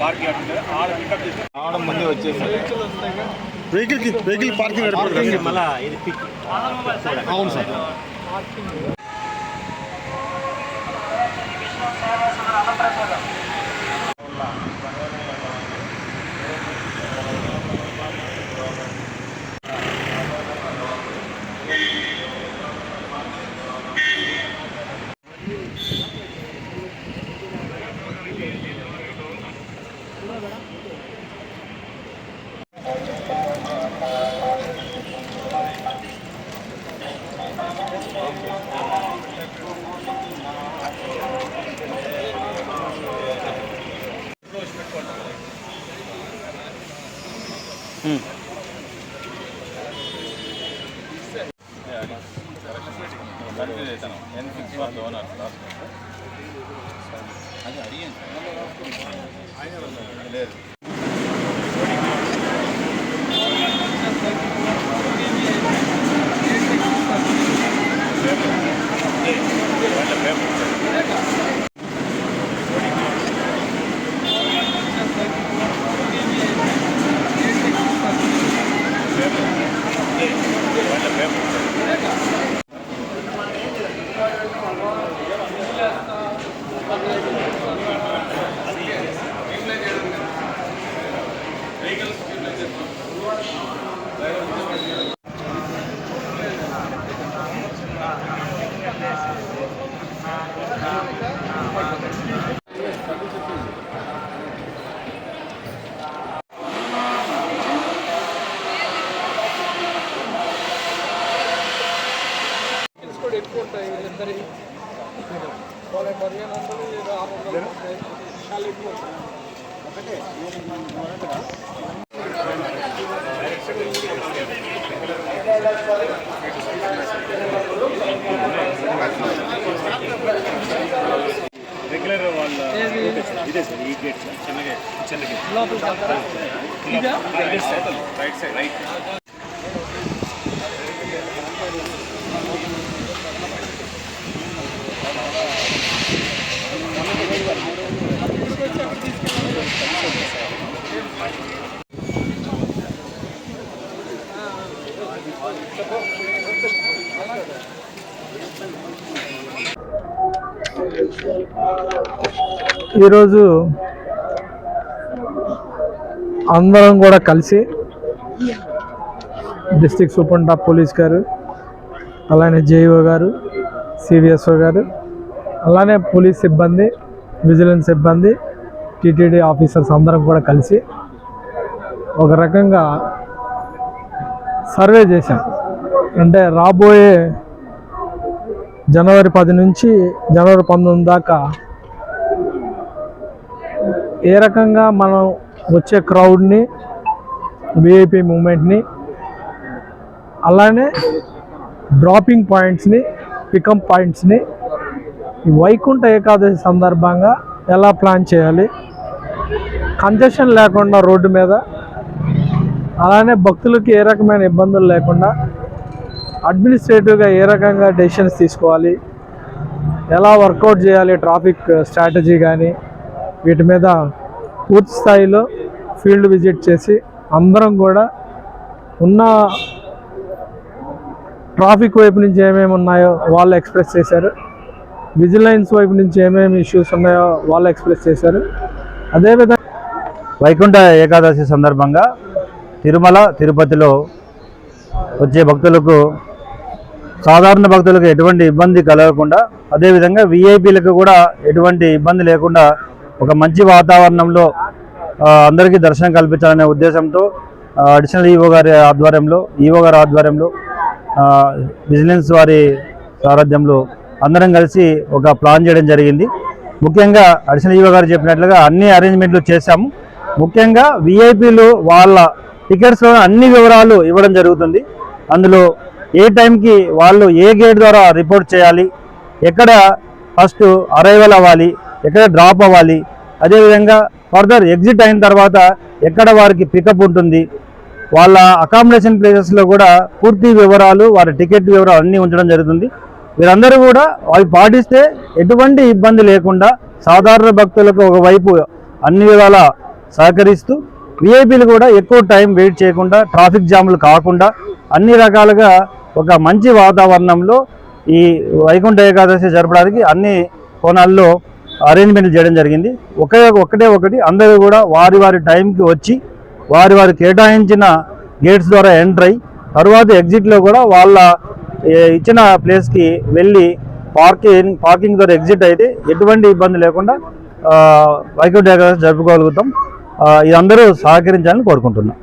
Parking ఉంటుంది ఆడ pickup చేసి రావడం ముందే వచ్చేసి వెహికల్కి వెహికల్ పార్కింగ్ ఏర్పడుతుంది మళ్ళీ ఇది పిక్ అవును సార్ ಹ್ಞೂ ಅಡಿಗೆ లేదు ఉంటాయి వీళ్ళిద్దరి వాళ్ళ పదిహేను వందలు లేదా ఆరు వందలు ఉంటాయి చాలా ఎక్కువ ఉంటాయి రెగ్యులర్ వాళ్ళ ఇదే సార్ ఈ గేట్ సార్ చిన్న గేట్ చిన్న గేట్ లోపలికి వెళ్తారా ఇదా? రైట్ సైడ్ రైట్ ఈరోజు అందరం కూడా కలిసి డిస్టిక్ సూపరింట పోలీస్ గారు అలానే జేఈఓ గారు సివిఎస్ఓ గారు అలానే పోలీస్ సిబ్బంది విజిలెన్స్ సిబ్బంది టీటీడీ ఆఫీసర్స్ అందరం కూడా కలిసి ఒక రకంగా సర్వే చేశాం. అంటే రాబోయే జనవరి పది నుంచి జనవరి పంతొమ్మిది దాకా ఏ రకంగా మనం వచ్చే క్రౌడ్ని విఐపి మూమెంట్ని అలానే డ్రాపింగ్ పాయింట్స్ని పికప్ పాయింట్స్ని ఈ వైకుంఠ ఏకాదశి సందర్భంగా ఎలా ప్లాన్ చేయాలి? కంజెషన్ లేకుండా రోడ్డు మీద అలానే భక్తులకి ఏ రకమైన ఇబ్బందులు లేకుండా అడ్మినిస్ట్రేటివ్గా ఏ రకంగా డెసిషన్స్ తీసుకోవాలి ఎలా వర్కౌట్ చేయాలి ట్రాఫిక్ స్ట్రాటజీ కానీ వీటి మీద పూర్తి స్థాయిలో ఫీల్డ్ విజిట్ చేసి అందరం కూడా ఉన్న ట్రాఫిక్ వైపు నుంచి ఏమేమి ఉన్నాయో వాళ్ళు ఎక్స్ప్రెస్ చేశారు విజిలెన్స్ వైపు నుంచి ఏమేమి ఇష్యూస్ ఉన్నాయో వాళ్ళు ఎక్స్ప్రెస్ చేశారు. అదేవిధంగా వైకుంఠ ఏకాదశి సందర్భంగా తిరుమల తిరుపతిలో వచ్చే భక్తులకు సాధారణ భక్తులకు ఎటువంటి ఇబ్బంది కలగకుండా అదేవిధంగా విఐపీలకు కూడా ఎటువంటి ఇబ్బంది లేకుండా ఒక మంచి వాతావరణంలో అందరికీ దర్శనం కల్పించాలనే ఉద్దేశంతో అడిషనల్ ఈవో గారి ఆధ్వర్యంలో ఈవో గారి ఆధ్వర్యంలో విజిలెన్స్ వారి సారథ్యంలో అందరం కలిసి ఒక ప్లాన్ చేయడం జరిగింది. ముఖ్యంగా అడిషనల్ ఈవో గారు చెప్పినట్లుగా అన్ని అరేంజ్మెంట్లు చేశాము. ముఖ్యంగా విఐపీలు వాళ్ళ టికెట్స్లో అన్ని వివరాలు ఇవ్వడం జరుగుతుంది. అందులో ఏ టైంకి వాళ్ళు ఏ గేట్ ద్వారా రిపోర్ట్ చేయాలి ఎక్కడ ఫస్ట్ అరైవల్ అవ్వాలి ఎక్కడ డ్రాప్ అవ్వాలి అదేవిధంగా ఫర్దర్ ఎగ్జిట్ అయిన తర్వాత ఎక్కడ వారికి పికప్ ఉంటుంది వాళ్ళ అకామిడేషన్ ప్లేసెస్లో కూడా పూర్తి వివరాలు వారి టికెట్ వివరాలు అన్నీ ఉంచడం జరుగుతుంది. వీరందరూ కూడా అవి పాటిస్తే ఎటువంటి ఇబ్బంది లేకుండా సాధారణ భక్తులకు ఒకవైపు అన్ని విధాల సహకరిస్తూ విఐపీలు కూడా ఎక్కువ టైం వెయిట్ చేయకుండా ట్రాఫిక్ జాములు కాకుండా అన్ని రకాలుగా ఒక మంచి వాతావరణంలో ఈ వైకుంఠ ఏకాదశి జరపడానికి అన్ని కోణాల్లో అరేంజ్మెంట్లు చేయడం జరిగింది. ఒకే ఒకటే ఒకటి అందరూ కూడా వారి వారి టైంకి వచ్చి వారి వారి కేటాయించిన గేట్స్ ద్వారా ఎంటర్ అయ్యి తర్వాత ఎగ్జిట్లో కూడా వాళ్ళ ఇచ్చిన ప్లేస్కి వెళ్ళి పార్కింగ్ పార్కింగ్ ద్వారా ఎగ్జిట్ అయితే ఎటువంటి ఇబ్బంది లేకుండా వైకుంఠ ఏకాదశి జరుపుకోగలుగుతాం. ఆ, ఇది అందరూ సహకరించాలని కోరుకుంటున్నాం.